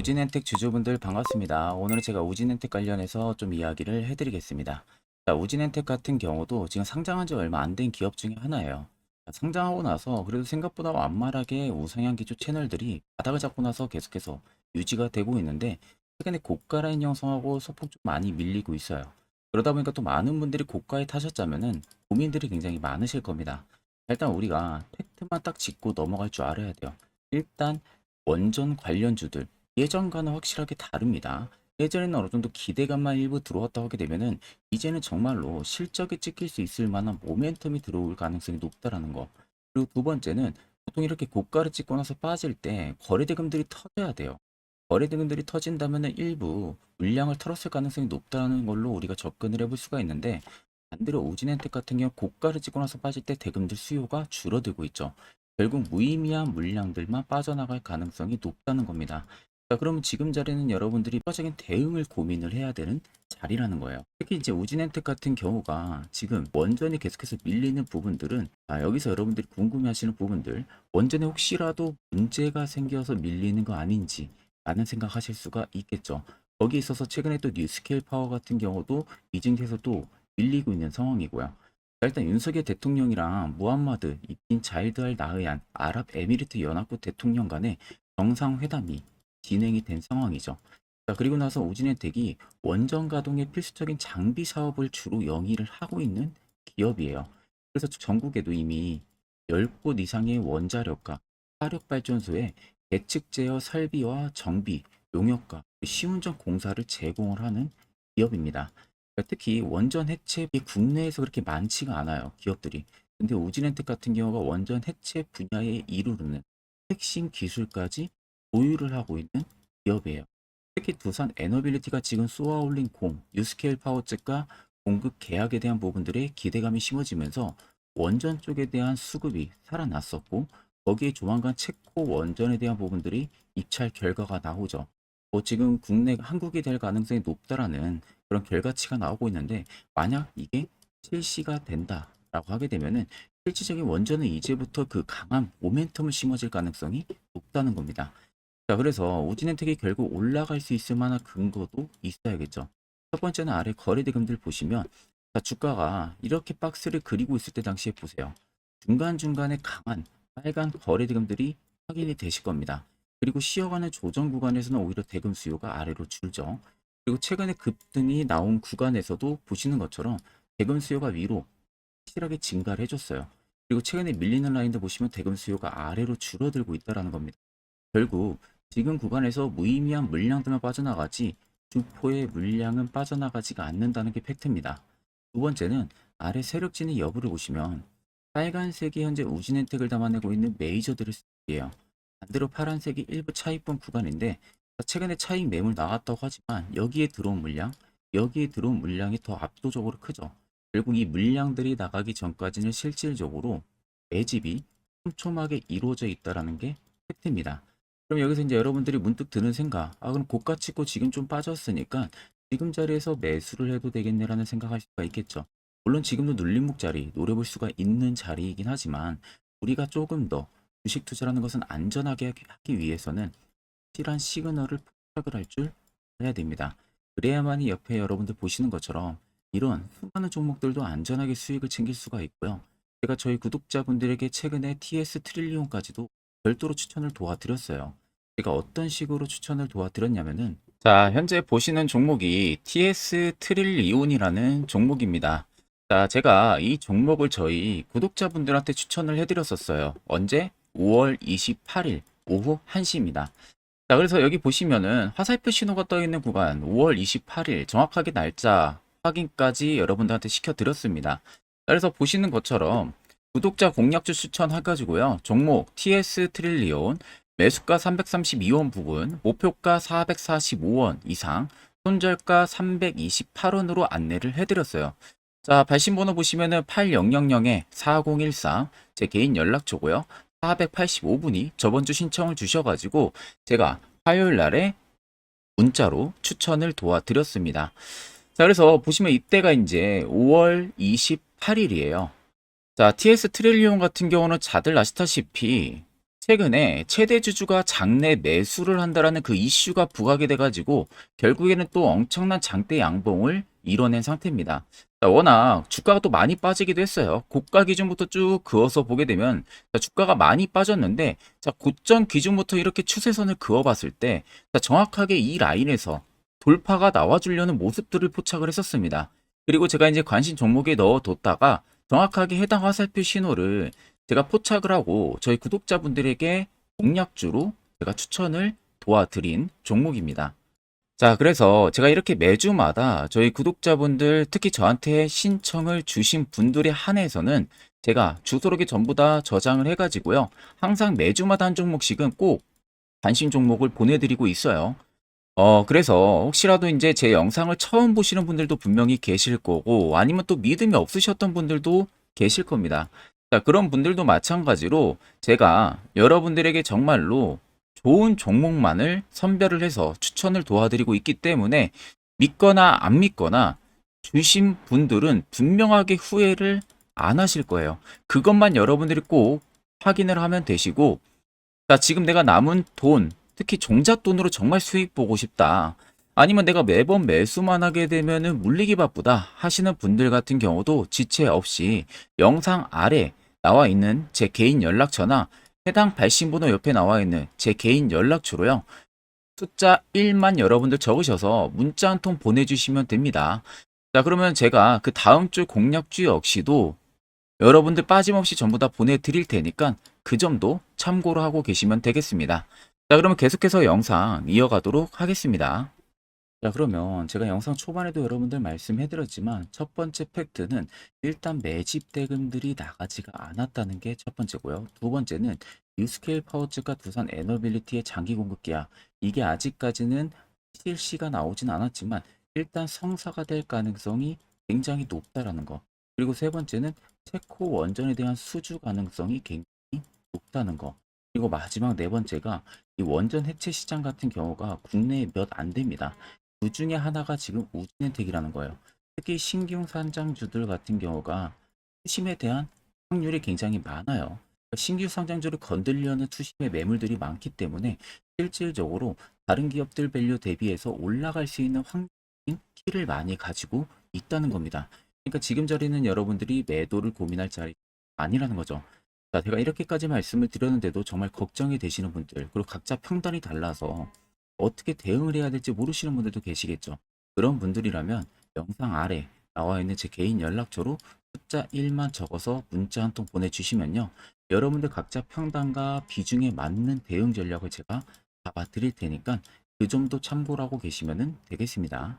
오진엔텍 주주분들 반갑습니다. 오늘은 제가 오진엔텍 관련해서 좀 이야기를 해드리겠습니다. 자, 오진엔텍 같은 경우도 지금 상장한 지 얼마 안 된 기업 중에 하나예요. 자, 상장하고 나서 그래도 생각보다 완만하게 우상향 기조 채널들이 바닥을 잡고 나서 계속해서 유지가 되고 있는데 최근에 고가 라인 형성하고 소폭 좀 많이 밀리고 있어요. 그러다 보니까 또 많은 분들이 고가에 타셨자면은 고민들이 굉장히 많으실 겁니다. 일단 우리가 팩트만 딱 짚고 넘어갈 줄 알아야 돼요. 일단 원전 관련주들 예전과는 확실하게 다릅니다. 예전에는 어느 정도 기대감만 일부 들어왔다 하게 되면은 이제는 정말로 실적에 찍힐 수 있을 만한 모멘텀이 들어올 가능성이 높다라는 거. 그리고 두 번째는 보통 이렇게 고가를 찍고 나서 빠질 때 거래대금들이 터져야 돼요. 거래대금들이 터진다면은 일부 물량을 털었을 가능성이 높다는 걸로 우리가 접근을 해볼 수가 있는데 반대로 오진엔텍 같은 경우 고가를 찍고 나서 빠질 때 대금들 수요가 줄어들고 있죠. 결국 무의미한 물량들만 빠져나갈 가능성이 높다는 겁니다. 자, 그러면 지금 자리는 여러분들이 추가적인 대응을 고민을 해야 되는 자리라는 거예요. 특히 이제 우진엔텍 같은 경우가 지금 원전이 계속해서 밀리는 부분들은 아, 여기서 여러분들이 궁금해하시는 부분들 원전에 혹시라도 문제가 생겨서 밀리는 거 아닌지 라는 생각하실 수가 있겠죠. 거기에 있어서 최근에 또 뉴스케일 파워 같은 경우도 이중에서 또 밀리고 있는 상황이고요. 자, 일단 윤석열 대통령이랑 무함마드 이빈 자이드 알 나흐얀 아랍에미리트 연합국 대통령 간의 정상회담이 진행이 된 상황이죠. 자, 그리고 나서 우진혜택이 원전 가동의 필수적인 장비 사업을 주로 영위를 하고 있는 기업이에요. 그래서 전국에도 이미 10곳 이상의 원자력과 화력발전소에 계측 제어 설비와 정비, 용역과 시운전 공사를 제공을 하는 기업입니다. 그러니까 특히 원전 해체 국내에서 그렇게 많지가 않아요. 기업들이. 근데 우진엔텍 같은 경우가 원전 해체 분야에 이르르는 핵심 기술까지 보유를 하고 있는 기업이에요. 특히 두산 에너빌리티가 지금 쏘아올린 공, 뉴스케일 파워측과 공급 계약에 대한 부분들에 기대감이 심어지면서 원전 쪽에 대한 수급이 살아났었고 거기에 조만간 체코 원전에 대한 부분들이 입찰 결과가 나오죠. 뭐 지금 국내 한국이 될 가능성이 높다라는 그런 결과치가 나오고 있는데 만약 이게 실시가 된다라고 하게 되면은 실질적인 원전은 이제부터 그 강한 모멘텀을 심어질 가능성이 높다는 겁니다. 자, 그래서 오진엔텍이 결국 올라갈 수 있을 만한 근거도 있어야겠죠. 첫 번째는 아래 거래대금들 보시면 자, 주가가 이렇게 박스를 그리고 있을 때 당시에 보세요. 중간중간에 강한 빨간 거래대금들이 확인이 되실 겁니다. 그리고 쉬어가는 조정 구간에서는 오히려 대금 수요가 아래로 줄죠. 그리고 최근에 급등이 나온 구간에서도 보시는 것처럼 대금 수요가 위로 확실하게 증가를 해줬어요. 그리고 최근에 밀리는 라인도 보시면 대금 수요가 아래로 줄어들고 있다는 겁니다. 결국 지금 구간에서 무의미한 물량들만 빠져나가지 주포의 물량은 빠져나가지가 않는다는 게 팩트입니다. 두 번째는 아래 세력진의 여부를 보시면 빨간색이 현재 우진 혜택을 담아내고 있는 메이저들을 쓰기예요. 반대로 파란색이 일부 차익분 구간인데 최근에 차익 매물 나왔다고 하지만 여기에 들어온 물량, 여기에 들어온 물량이 더 압도적으로 크죠. 결국 이 물량들이 나가기 전까지는 실질적으로 매집이 촘촘하게 이루어져 있다는 게 팩트입니다. 그럼 여기서 이제 여러분들이 문득 드는 생각, 아 그럼 고가 치고 지금 좀 빠졌으니까 지금 자리에서 매수를 해도 되겠네라는 생각할 수가 있겠죠. 물론 지금도 눌림목 자리 노려볼 수가 있는 자리이긴 하지만 우리가 조금 더 주식 투자라는 것은 안전하게 하기 위해서는 확실한 시그널을 포착을 할줄 알아야 됩니다. 그래야만이 옆에 여러분들 보시는 것처럼 이런 수많은 종목들도 안전하게 수익을 챙길 수가 있고요. 제가 저희 구독자분들에게 최근에 TS 트릴리온까지도 별도로 추천을 도와드렸어요. 제가 어떤 식으로 추천을 도와드렸냐면은 자, 현재 보시는 종목이 TS 트릴리온이라는 종목입니다. 자, 제가 이 종목을 저희 구독자분들한테 추천을 해드렸었어요. 언제? 5월 28일 오후 1시입니다. 자, 그래서 여기 보시면은 화살표 신호가 떠 있는 구간 5월 28일 정확하게 날짜 확인까지 여러분들한테 시켜드렸습니다. 그래서 보시는 것처럼 구독자 공략주 추천 해가지고요. 종목 TS 트릴리온 매수가 332원 부근, 목표가 445원 이상, 손절가 328원으로 안내를 해드렸어요. 자, 발신번호 보시면은 8000-4013, 제 개인 연락처고요. 485분이 저번 주 신청을 주셔가지고 제가 화요일 날에 문자로 추천을 도와드렸습니다. 자, 그래서 보시면 이때가 이제 5월 28일이에요. 자, TS 트릴리온 같은 경우는 다들 아시다시피 최근에 최대 주주가 장내 매수를 한다라는 그 이슈가 부각이 돼가지고 결국에는 또 엄청난 장대 양봉을 이뤄낸 상태입니다. 자, 워낙 주가가 또 많이 빠지기도 했어요. 고가 기준부터 쭉 그어서 보게 되면 자, 주가가 많이 빠졌는데 자, 고점 기준부터 이렇게 추세선을 그어봤을 때 자, 정확하게 이 라인에서 돌파가 나와주려는 모습들을 포착을 했었습니다. 그리고 제가 이제 관심 종목에 넣어뒀다가 정확하게 해당 화살표 신호를 제가 포착을 하고 저희 구독자분들에게 공략주로 제가 추천을 도와드린 종목입니다. 자, 그래서 제가 이렇게 매주마다 저희 구독자분들, 특히 저한테 신청을 주신 분들에 한해서는 제가 주소록에 전부 다 저장을 해가지고요. 항상 매주마다 한 종목씩은 꼭 관심 종목을 보내드리고 있어요. 어, 그래서 혹시라도 이제 제 영상을 처음 보시는 분들도 분명히 계실 거고, 아니면 또 믿음이 없으셨던 분들도 계실 겁니다. 자, 그런 분들도 마찬가지로 제가 여러분들에게 정말로 좋은 종목만을 선별을 해서 추천을 도와드리고 있기 때문에 믿거나 안 믿거나 주신 분들은 분명하게 후회를 안 하실 거예요. 그것만 여러분들이 꼭 확인을 하면 되시고, 자, 지금 내가 남은 돈, 특히 종잣돈으로 정말 수익 보고 싶다. 아니면 내가 매번 매수만 하게 되면은 물리기 바쁘다 하시는 분들 같은 경우도 지체 없이 영상 아래 나와 있는 제 개인 연락처나 해당 발신번호 옆에 나와 있는 제 개인 연락처로요. 숫자 1만 여러분들 적으셔서 문자 한 통 보내주시면 됩니다. 자, 그러면 제가 그 다음 주 공략주 역시도 여러분들 빠짐없이 전부 다 보내드릴 테니까 그 점도 참고로 하고 계시면 되겠습니다. 자, 그러면 계속해서 영상 이어가도록 하겠습니다. 자, 그러면 제가 영상 초반에도 여러분들 말씀해드렸지만 첫 번째 팩트는 일단 매집 대금들이 나가지가 않았다는 게 첫 번째고요. 두 번째는 뉴스케일 파워츠가 두산 에너빌리티의 장기 공급기야. 이게 아직까지는 실시가 나오진 않았지만 일단 성사가 될 가능성이 굉장히 높다라는 거. 그리고 세 번째는 체코 원전에 대한 수주 가능성이 굉장히 높다는 거. 그리고 마지막 네 번째가 이 원전 해체 시장 같은 경우가 국내에 몇 안 됩니다. 그 중에 하나가 지금 우진엔텍이라는 거예요. 특히 신규 상장주들 같은 경우가 투심에 대한 확률이 굉장히 많아요. 신규 상장주를 건들려는 투심의 매물들이 많기 때문에 실질적으로 다른 기업들 밸류 대비해서 올라갈 수 있는 확률인 키를 많이 가지고 있다는 겁니다. 그러니까 지금 자리는 여러분들이 매도를 고민할 자리 아니라는 거죠. 자, 제가 이렇게까지 말씀을 드렸는데도 정말 걱정이 되시는 분들, 그리고 각자 평단이 달라서 어떻게 대응을 해야 될지 모르시는 분들도 계시겠죠. 그런 분들이라면 영상 아래 나와 있는 제 개인 연락처로 숫자 1만 적어서 문자 한 통 보내주시면요. 여러분들 각자 평단과 비중에 맞는 대응 전략을 제가 잡아 드릴 테니까 그 점도 참고를 하고 계시면 되겠습니다.